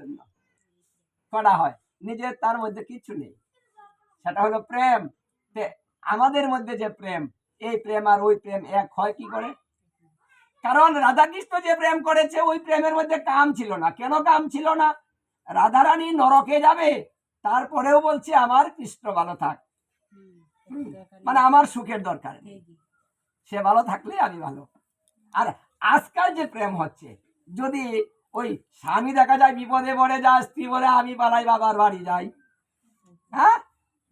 জন্য। করা হয়। নিজের তার মধ্যে কিছু নেই। সেটা হলো প্রেম। আমাদের মধ্যে যে প্রেম, এই প্রেম আর ওই প্রেম এক হয় কি করে? কারণ রাধাকৃষ্ণ যে প্রেম করেছে, ওই প্রেমের মধ্যে কাম ছিল না। কেন কাম ছিল না? রাধারানী নরকে যাবে, তারপরেও বলছে, আমার কৃষ্ণ ভালো থাক। মানে আমার সুখের দরকার সে ভালো থাকলে আমি ভালো। আর আজকাল যে প্রেম হচ্ছে, যদি ওই স্বামী দেখা যায় বিপদে পড়ে যায়, স্ত্রী বলে, আমি পালাই বাবার বাড়ি যাই। হ্যাঁ?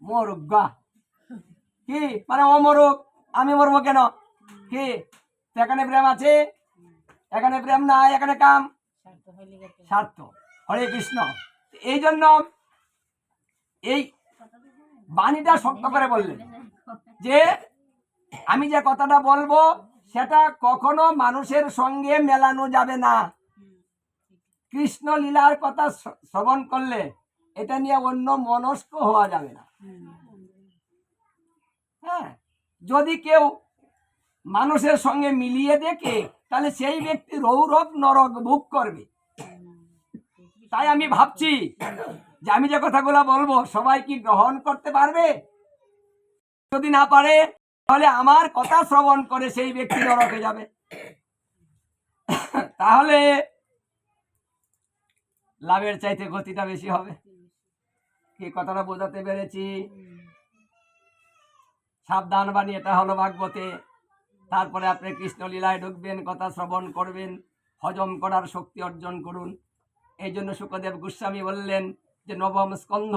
মরুক, গা। কি? মানে ও মরুক আমি মরবো কেন? কি? এখানে প্রেম আছে? এখানে প্রেম নাই, এখানে কাম? স্বার্থ। হরে কৃষ্ণ। এই জন্য এই বাণীটা শক্ত করে বললেন যে, আমি যে কথাটা বলব, সেটা কখনো মানুষের সঙ্গে মেলানো যাবে না। কৃষ্ণ লীলার কথা শ্রবণ করলে এটা নিয়ে অন্য মনস্ক হওয়া যাবে না। হ্যাঁ যদি কেউ মানুষের সঙ্গে মিলিয়ে দেখে, তাহলে সেই ব্যক্তি রৌরব নরক ভোগ করবে। তাই আমি ভাবছি যে আমি যে কথাগুলো বলব, সবাই কি গ্রহণ করতে পারবে? যদি না পারে, তাহলে আমার কথা শ্রবণ করে সেই ব্যক্তি নরকে যাবে। তাহলে লাভের চাইতে গতিটা বেশি হবে। কি কথাটা বোঝাতে পেরেছি? সাবধান বাণী এটা হলো ভাগবতে। তারপরে আপনি কৃষ্ণ লীলায় ঢুকবেন কথা শ্রবণ করবেন হজম করার শক্তি অর্জন করুন। এই জন্য সুখদেব গোস্বামী বললেন যে নবম স্কন্ধ।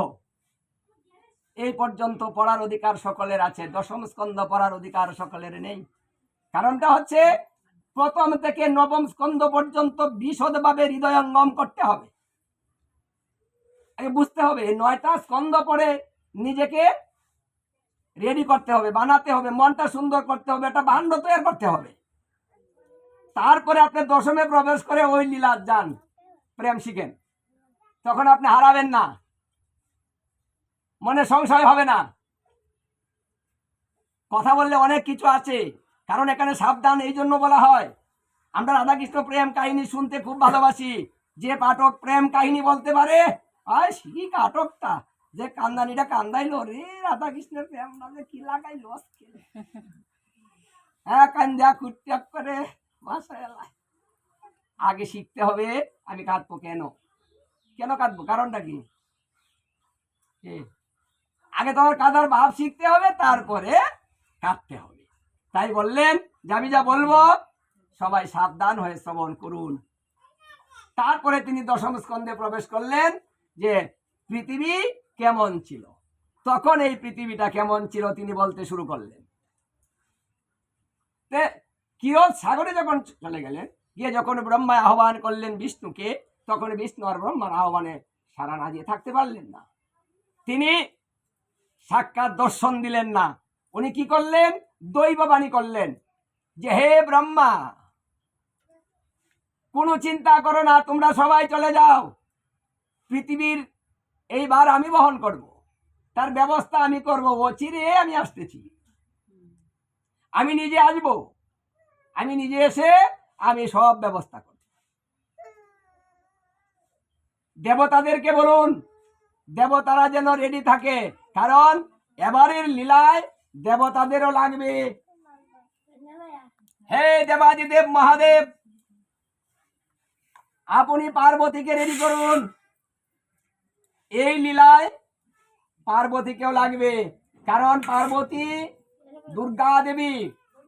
এই পর্যন্ত পড়ার অধিকার সকলের আছে দশম স্কন্ধ পড়ার অধিকার সকলের নেই। কারণটা হচ্ছে প্রথম থেকে নবম স্কন্ধ পর্যন্ত বিশদভাবে হৃদয়ঙ্গম করতে হবে। বুঝতে হবে নয়টা স্কন্ধ পড়ে নিজেকে রেডি করতে হবে, বানাতে হবে, মনটা সুন্দর করতে হবে, একটা ভাণ্ড তৈরি করতে হবে। তারপরে আপনি দশমে প্রবেশ করে ওই লীলা যান, প্রেম শিখেন। তখন আপনি হারাবেন না। মনে সংশয় হবে না। কথা বললে অনেক কিছু আছে, কারণ এখানে সাবধান, এই জন্য বলা হয়। আমরা রাধাকৃষ্ণ প্রেম কাহিনী শুনতে খুব ভালোবাসি। যে পাঠক প্রেম কাহিনী বলতে পারে আয় কি কাটকটা যে কান্দানিটা কান্দাইলো, রে রাধাকৃষ্ণের প্রেম না যে কি লাগাইলো আজকে। হ্যাঁ কান্দা কুট্টাক করে বাসায়। আগে শিখতে হবে আমি কাঁদবো কেন কেন কাঁদবো কারণটা কি? আগে তোমার কাদার ভাব শিখতে হবে, তারপরে কাঁদতে হবে তাই বললেন, যে আমি যা বলব, সবাই সাবধান হয়ে শ্রবণ করুন তারপরে তিনি দশম স্কন্ধে প্রবেশ করলেন যে পৃথিবী কেমন ছিল? তখন এই পৃথিবীটা কেমন ছিল তিনি বলতে শুরু করলেন। কিরত সাগরে যখন চলে গেলেন, গিয়ে যখন ব্রহ্মা আহ্বান করলেন বিষ্ণুকে, তখন বিষ্ণু আর ব্রহ্মার আহ্বানে সারা না দিয়ে থাকতে পারলেন না। তিনি সাক্ষাৎ দর্শন দিলেন না। উনি কি করলেন? দৈববাণী করলেন যে, হে ব্রহ্মা, কোনো চিন্তা করো না, তোমরা সবাই চলে যাও। পৃথিবীর এইবার আমি বহন করব। তার ব্যবস্থা আমি করব অচিরে আমি আসতেছি। আমি নিজে আসব। আমি নিজে এসে আমি সব ব্যবস্থা করব। দেবতাদেরকে বলুন, দেবতারা যেন রেডি থাকে। কারণ এবারের লীলায় দেবতাদেরও লাগবে। হে দেবাদিদেব মহাদেব, আপনি পার্বতীকে রেডি করুন। এই লীলায় পার্বতীকেও লাগবে, কারণ পার্বতী দুর্গা দেবী।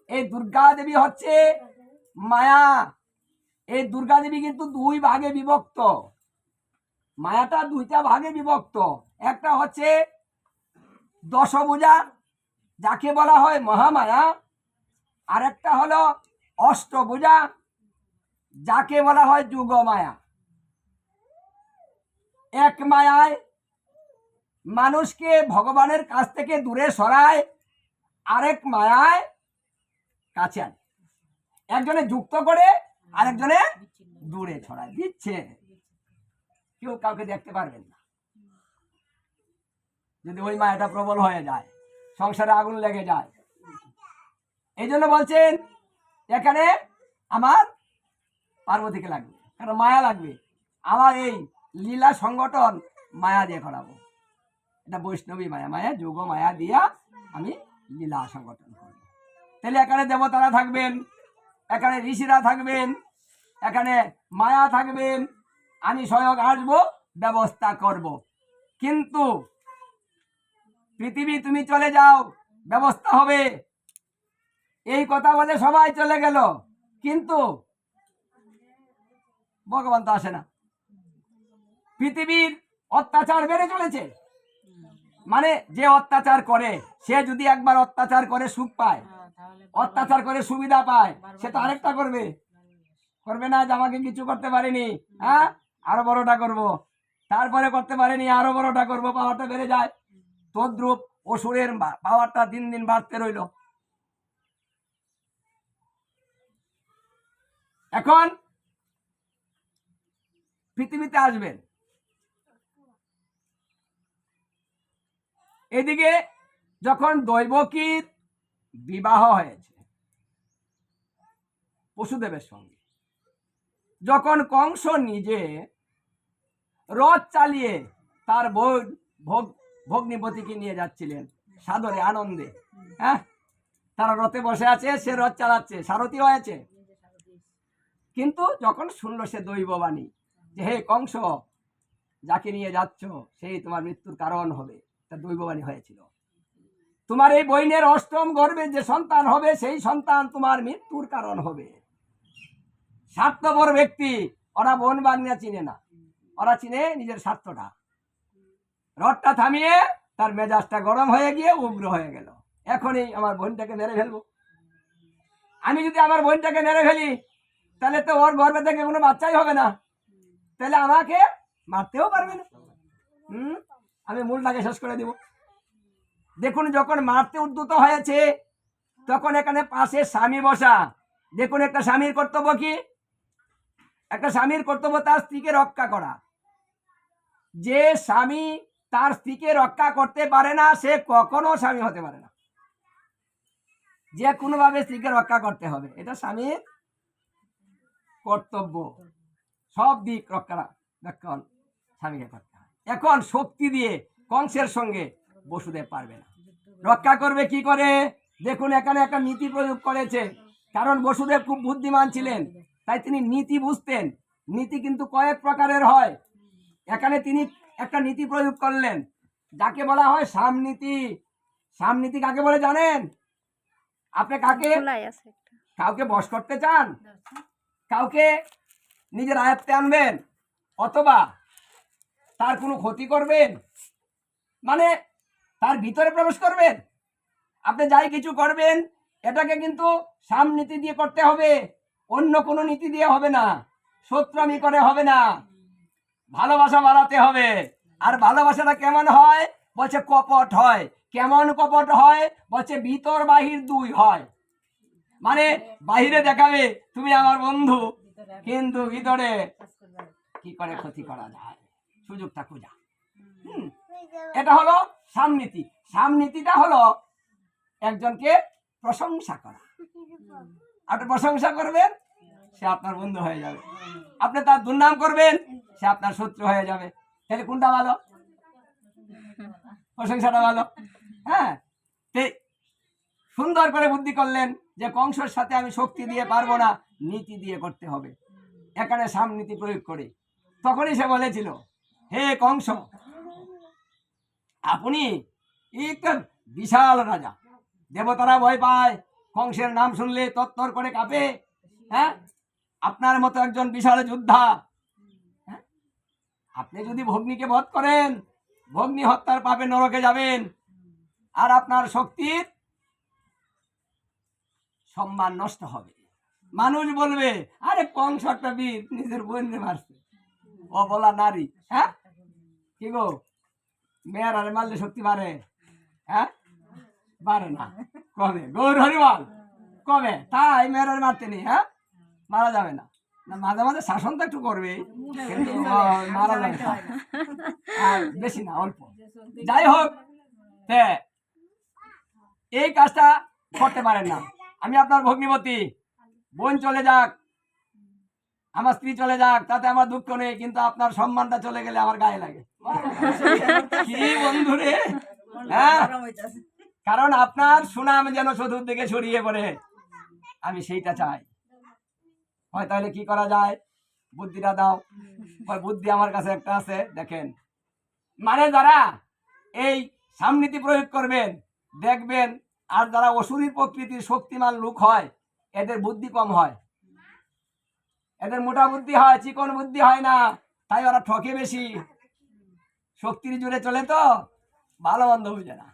এই দুর্গা দেবী হচ্ছে মায়া। এই দুর্গা দেবী কিন্তু দুই ভাগে বিভক্ত। মায়াটা দুইটা ভাগে বিভক্ত। একটা হচ্ছে দশভুজা, যাকে বলা হয় মহামায়া। আর একটা হলো অষ্টভুজা, যাকে বলা হয় যুগমায়া। এক মায়ায় মানুষকে ভগবানের কাছ থেকে দূরে সরায়, আরেক মায়ায় কাছে আনে। একজনে যুক্ত করে, আরেকজনে দূরে ছড়ায়। দিচ্ছে। কেউ কাউকে দেখতে পারবেন না। যদি ওই মায়াটা প্রবল হয়ে যায়, সংসারে আগুন লেগে যায়। এই জন্য বলছেন, এখানে আমার পার্বতীকে লাগবে। কারণ মায়া লাগবে। আমার এই লীলা সংগঠন মায়া দিয়ে করাবো। এটা বৈষ্ণবী মায়া মায়া যোগ, মায়া দিয়া আমি লীলা সংগঠন করব। তাহলে এখানে দেবতারা থাকবেন, এখানে ঋষিরা থাকবেন, এখানে মায়া থাকবেন, আমি স্বয়ং আসব, ব্যবস্থা করব। কিন্তু পৃথিবী তুমি চলে যাও, ব্যবস্থা হবে। এই কথা বলে সবাই চলে গেল, কিন্তু ভগবান তো আসে না। পৃথিবীর অত্যাচার বেড়ে চলেছে। মানে যে অত্যাচার করে সে যদি একবার অত্যাচার করে সুখ পায় অত্যাচার করে সুবিধা পায় সে তো আরেকটা করবে। করবে না যে আমাকে কিছু করতে পারেনি হ্যাঁ? আরও বড়টা করব। তারপরে করতে পারেনি আরও বড়টা করব পাওয়ারটা বেড়ে যায়। তদ্রুপ অসুরের পাওয়ারটা দিন দিন বাড়তে রইল। এখন পৃথিবীতে আসবেন। এদিকে যখন দৈবকীর বিবাহ হয়েছে পশুদেবের সঙ্গে, যখন কংস নিজে রথ চালিয়ে তার বোন ভোগ, ভগ্নিপতিকে নিয়ে যাচ্ছিলেন সাদরে আনন্দে হ্যাঁ? তারা রথে বসে আছে, সে রথ চালাচ্ছে, সারথি হয়েছে। কিন্তু যখন শুনলো সে দৈববাণী যে, হে কংস, যাকে নিয়ে যাচ্ছ, সেই তোমার মৃত্যুর কারণ হবে। তা দৈববাণী হয়েছিল। তোমার এই বইনের অষ্টম গর্বে যে সন্তান হবে, সেই সন্তান তোমার মৃত্যুর কারণ হবে। স্বার্থপর ব্যক্তি, ওরা বন বাংলা চিনে না। ওরা চিনে নিজের স্বার্থটা। রথটা থামিয়ে তার মেজাজটা গরম হয়ে গিয়ে উগ্র হয়ে গেল। এখনই আমার বোনটাকে মেরে ফেলব। আমি যদি আমার বোনটাকে মেরে ফেলি, তাহলে তো ওর গর্ভে থেকে কোনো বাচ্চাই হবে না। তাহলে আমাকে মারতেও পারবে না। হুম? আমি মূলটাকে শেষ করে দিব দেখুন যখন মারতে উদ্যত হয়েছে তখন এখানে পাশে স্বামী বসা দেখুন একটা স্বামীর কর্তব্য কি একটা স্বামীর কর্তব্য তার স্ত্রীকে রক্ষা করা যে স্বামী তার স্ত্রীকে রক্ষা করতে পারে না সে কখনো স্বামী হতে পারে না যে কোনোভাবে স্ত্রীকে রক্ষা করতে হবে এটা স্বামীর কর্তব্য সব দিক রক্ষা রক্ষণ স্বামীকে করতে হয় এখন শক্তি দিয়ে কংসের সঙ্গে বসুদেব পারবে না। রক্ষা করবে কি করে? দেখুন এখানে একটা নীতি প্রয়োগ করেছে কারণ বসুদেব খুব বুদ্ধিমান ছিলেন তাই তিনি নীতি বুঝতেন। নীতি কিন্তু কয়েক প্রকারের হয়। এখানে তিনি একটা নীতি প্রয়োগ করলেন যাকে বলা হয় সামনীতি। সামনীতি কাকে বলে জানেন? আপনি কাকে? কাউকে বশ করতে চান? কাউকে নিজের আয়ত্তে আনবেন? অথবা তার কোনো ক্ষতি করবেন? মানে তার ভিতরে প্রবেশ করবেন? আপনি যাই কিছু করবেন, এটাকে কিন্তু সাম নীতি দিয়ে করতে হবে। অন্য কোনো নীতি দিয়ে হবে না। শত্রুমি করে হবে না। ভালোবাসা বাড়াতে হবে। আর ভালোবাসাটা কেমন হয়? বলছে কপট হয়। কেমন কপট হয়? বলছে ভিতর বাহির দুই হয়। মানে বাহিরে দেখাবে, তুমি আমার বন্ধু। কিন্তু ভিতরে কি করে ক্ষতি করা যায়? সুযোগটা খোঁজা। হুম। এটা হলো সামনীতি। সামনীতিটা হলো একজনকে প্রশংসা করা। আপনি প্রশংসা করবেন সে আপনার বন্ধু হয়ে যাবে। আপনি তার দুর্নাম করবেন সে আপনার শত্রু হয়ে যাবে। তাহলে কোনটা ভালো? প্রশংসাটা ভালো। হ্যাঁ? তে সুন্দর করে বুদ্ধি করলেন যে কংসের সাথে আমি শক্তি দিয়ে পারব না নীতি দিয়ে করতে হবে। এখানে সামনীতি প্রয়োগ করে। তখনই সে বলেছিল হে কংস, আপনি একটা বিশাল রাজা। দেবতারা ভয় পায়, কংসের নাম শুনলে তত্তর করে কাঁপে হ্যাঁ? আপনার মতো একজন বিশাল যোদ্ধা হ্যাঁ? আপনি যদি ভগ্নিকে বধ করেন, ভগ্নি হত্যার পাপে নরকে যাবেন। আর আপনার শক্তির সম্মান নষ্ট হবে। মানুষ বলবে, আরে কংস একটা বীর, নিজের বোনকে মারছে। ও বলা নারী হ্যাঁ? কি গো? মেয়ের আরে মারলে শক্তি বাড়ে। হ্যাঁ? বাড়ে না। কবে? গৌর হরিবল? কবে? তাই মেয়ের আর মারতে নেই হ্যাঁ? মারা যাবে না। মাঝে মাঝে শাসন তো একটু করবে। কিন্তু মারা যাবে না। বেশি না, অল্প। যাই হোক এই কাজটা করতে পারেন না। আমি আপনার ভগ্নিপতি। বোন চলে যাক। আমার স্ত্রী চলে যাক, তাতে আমার দুঃখ নেই, কিন্তু আপনার সম্মানটা চলে গেলে আমার গায়ে লাগে। কি বন্ধু রে হ্যাঁ? কারণ আপনার সুনাম যেন চতুর্দিকে ছড়িয়ে পড়ে আমি সেইটা চাই। হয় তাহলে কি করা যায়? বুদ্ধিটা দাও। বুদ্ধি আমার কাছে একটা আছে দেখেন। মানে যারা এই সামনীতি প্রয়োগ করবেন দেখবেন আর যারা অসুরীর প্রকৃতির শক্তিমান লোক হয় এদের বুদ্ধি কম হয়। এদের মোটা বুদ্ধি হয় চিকন বুদ্ধি হয় না তাই ওরা ঠকে বেশি। শক্তির জুড়ে চলে তো ভালো বন্ধ বুঝে না।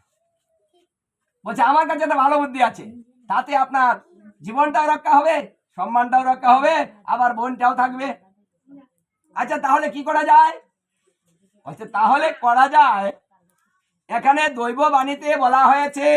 বলছে, আমার কাছে একটা ভালো বুদ্ধি আছে। তাতে আপনার জীবনটাও রক্ষা হবে, সম্মানটাও রক্ষা হবে, আবার বোনটাও থাকবে। আচ্ছা তাহলে কি করা যায়? বলছে, তাহলে করা যায়। এখানে দৈব বাণীতে বলা হয়েছে